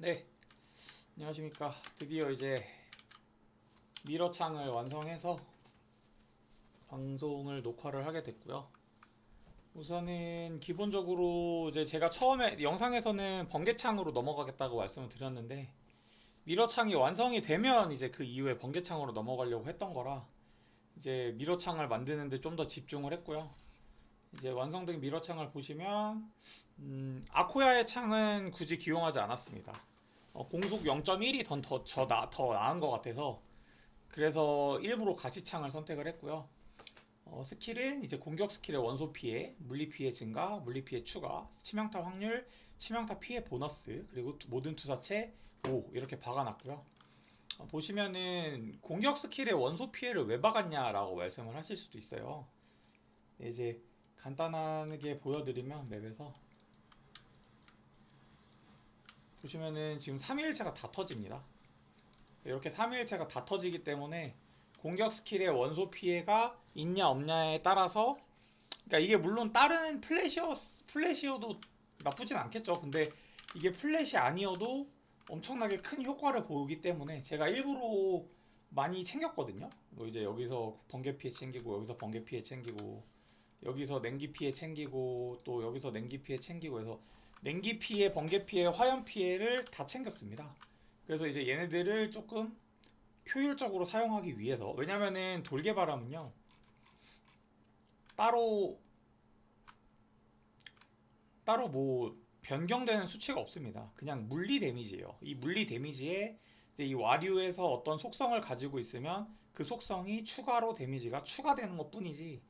네, 안녕하십니까. 드디어 이제 미러창을 완성해서 방송을 녹화를 하게 됐고요. 우선은 기본적으로 이제 제가 처음에 영상에서는 번개창으로 넘어가겠다고 말씀을 드렸는데 미러창이 완성이 되면 이제 그 이후에 번개창으로 넘어가려고 했던 거라 이제 미러창을 만드는데 좀 더 집중을 했고요. 이제 완성된 미러창을 보시면 음, 아코야의 창은 굳이 기용하지 않았습니다. 어, 공속 0.1이 더, 더, 더, 나, 더 나은 것 같아서 그래서 일부러 가시창을 선택을 했고요. 어, 스킬은 이제 공격 스킬의 원소 피해, 물리 피해 증가, 물리 피해 추가, 치명타 확률, 치명타 피해 보너스, 그리고 투- 모든 투사체 5 이렇게 박아놨고요. 어, 보시면은 공격 스킬의 원소 피해를 왜 박았냐라고 말씀을 하실 수도 있어요. 네, 이제 간단하게 보여드리면 맵에서 보시면은 지금 3일체가 다 터집니다. 이렇게 3일체가 다 터지기 때문에 공격 스킬의 원소 피해가 있냐 없냐에 따라서 그러니까 이게 물론 다른 플래시어 플래시어도 나쁘진 않겠죠. 근데 이게 플래시 아니어도 엄청나게 큰 효과를 보이기 때문에 제가 일부러 많이 챙겼거든요. 뭐 이제 여기서 번개 피해 챙기고 여기서 번개 피해 챙기고 여기서 냉기 피해 챙기고 또 여기서 냉기 피해 챙기고 해서 냉기 피해, 번개 피해, 화염 피해를 다 챙겼습니다. 그래서 이제 얘네들을 조금 효율적으로 사용하기 위해서 왜냐면은 돌개바람은요 따로 따로 뭐 변경되는 수치가 없습니다. 그냥 물리 데미지예요. 이 물리 데미지에 이 와류에서 어떤 속성을 가지고 있으면 그 속성이 추가로 데미지가 추가되는 것 뿐이지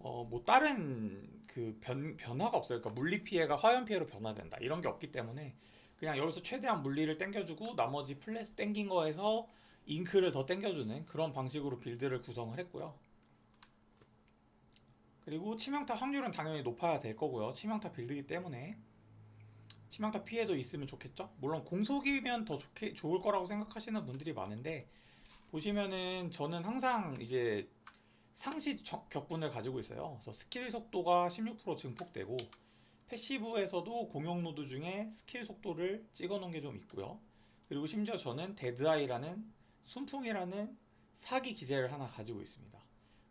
어 뭐 다른 그 변, 변화가 없어요. 그러니까 물리 피해가 화염 피해로 변화된다 이런 게 없기 때문에 그냥 여기서 최대한 물리를 땡겨주고 나머지 플랫 땡긴 거에서 잉크를 더 땡겨주는 그런 방식으로 빌드를 구성을 했고요. 그리고 치명타 확률은 당연히 높아야 될 거고요. 치명타 빌드이기 때문에 치명타 피해도 있으면 좋겠죠. 물론 공속이면 더 좋게 좋을 거라고 생각하시는 분들이 많은데 보시면은 저는 항상 이제 상시 적- 격분을 가지고 있어요. 그래서 스킬 속도가 16% 증폭되고 패시브에서도 공용 노드 중에 스킬 속도를 찍어 놓은 게 좀 있고요. 그리고 심지어 저는 데드아이라는 순풍이라는 사기 기제를 하나 가지고 있습니다.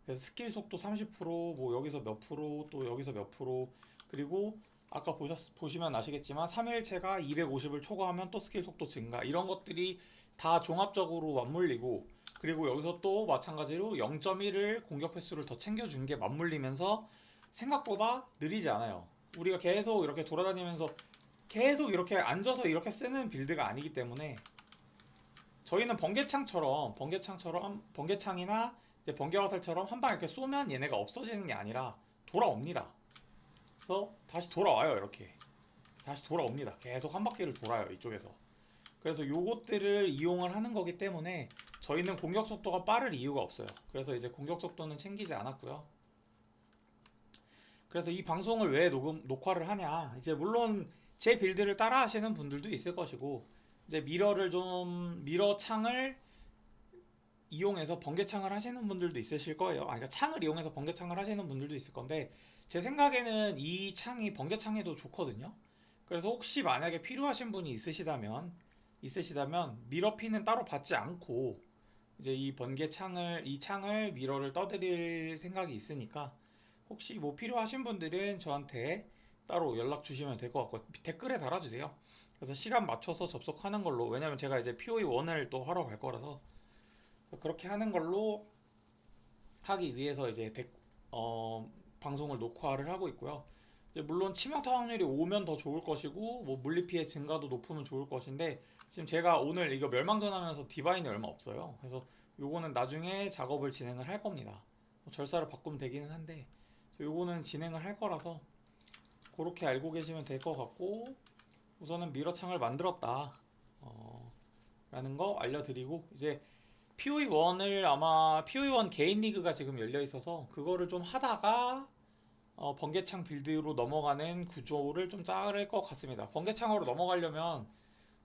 그래서 스킬 속도 30%뭐 여기서 몇 프로 또 여기서 몇 프로 그리고 아까 보셨, 보시면 아시겠지만 3일체가 250을 초과하면 또 스킬 속도 증가 이런 것들이 다 종합적으로 맞물리고 그리고 여기서 또 마찬가지로 0.1을 공격 횟수를 더 챙겨준 게 맞물리면서 생각보다 느리지 않아요. 우리가 계속 이렇게 돌아다니면서 계속 이렇게 앉아서 이렇게 쓰는 빌드가 아니기 때문에 저희는 번개창처럼 번개창처럼 번개창이나 번개화살처럼 한 방 이렇게 쏘면 얘네가 없어지는 게 아니라 돌아옵니다. 그래서 다시 돌아와요 이렇게 다시 돌아옵니다. 계속 한 바퀴를 돌아요 이쪽에서. 그래서 요것들을 이용을 하는 거기 때문에 저희는 공격 속도가 빠를 이유가 없어요. 그래서 이제 공격 속도는 챙기지 않았고요. 그래서 이 방송을 왜 녹음 녹화를 하냐? 이제 물론 제 빌드를 따라 하시는 분들도 있을 것이고 이제 미러를 좀 미러 창을 이용해서 번개창을 하시는 분들도 있으실 거예요. 아, 그러니까 창을 이용해서 번개창을 하시는 분들도 있을 건데 제 생각에는 이 창이 번개창에도 좋거든요. 그래서 혹시 만약에 필요하신 분이 있으시다면 있으시다면 미러 핀은 따로 받지 않고 이제 이 번개 창을 이 창을 미러를 떠드릴 생각이 있으니까 혹시 뭐 필요하신 분들은 저한테 따로 연락 주시면 될 것 같고 댓글에 달아주세요. 그래서 시간 맞춰서 접속하는 걸로 왜냐면 제가 이제 POE 1을 또 하러 갈 거라서 그렇게 하는 걸로 하기 위해서 이제 덱- 어, 방송을 녹화를 하고 있고요. 물론 치명타 확률이 오면 더 좋을 것이고 뭐 물리 피해 증가도 높으면 좋을 것인데 지금 제가 오늘 이거 멸망전 하면서 디바인이 얼마 없어요. 그래서 요거는 나중에 작업을 진행을 할 겁니다. 뭐 절사를 바꾸면 되기는 한데 요거는 진행을 할 거라서 그렇게 알고 계시면 될 것 같고 우선은 미러창을 만들었다 어, 라는 거 알려드리고 이제 POE 1을 아마 POE 1 개인 리그가 지금 열려 있어서 그거를 좀 하다가 어, 번개창 빌드로 넘어가는 구조를 좀 짜를 것 같습니다. 번개창으로 넘어가려면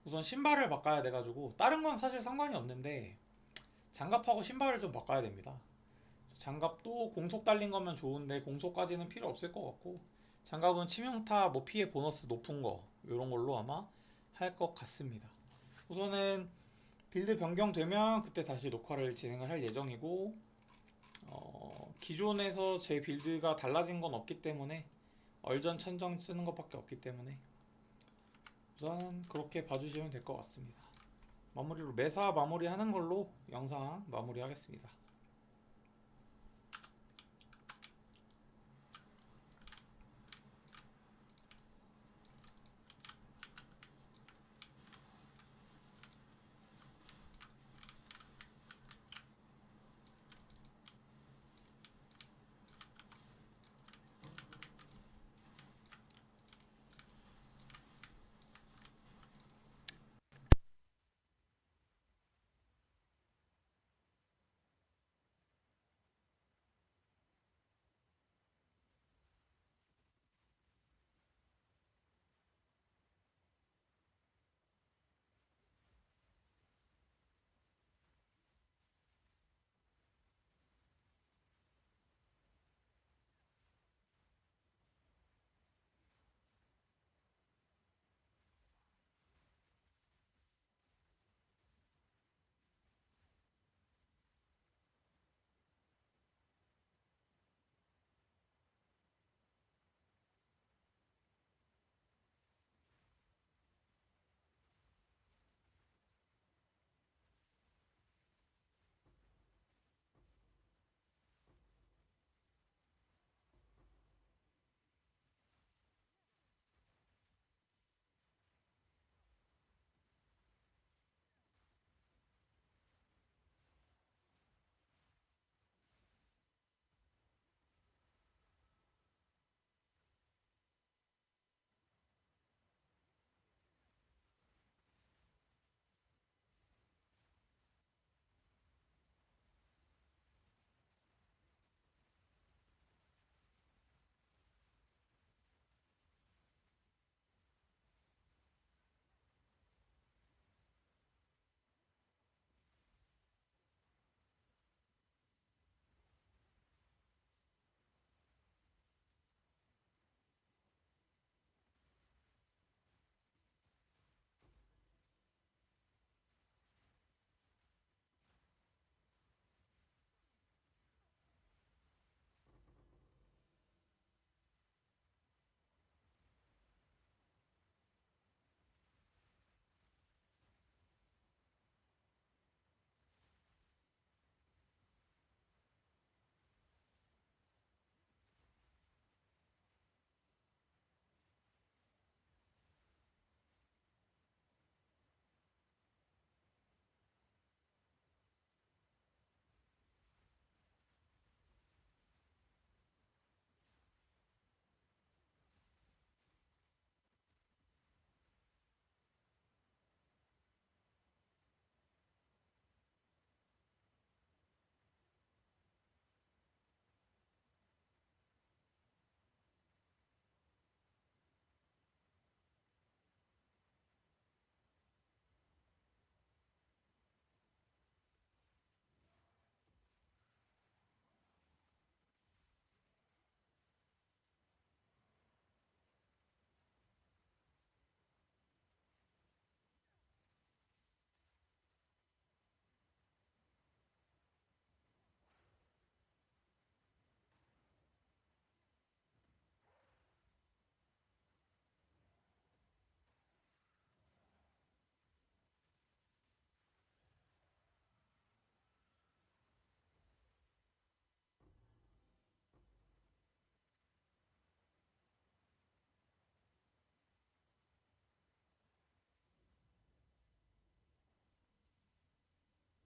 우선 신발을 바꿔야 돼가지고 다른 건 사실 상관이 없는데 장갑하고 신발을 좀 바꿔야 됩니다. 장갑도 공속 달린 거면 좋은데 공속까지는 필요 없을 것 같고 장갑은 치명타 뭐 피해 보너스 높은 거 이런 걸로 아마 할 것 같습니다. 우선은 빌드 변경되면 그때 다시 녹화를 진행을 할 예정이고 어, 기존에서 제 빌드가 달라진 건 없기 때문에 얼전 천정 쓰는 것밖에 없기 때문에 우선 그렇게 봐주시면 될 것 같습니다. 마무리로 매사 마무리하는 걸로 영상 마무리하겠습니다.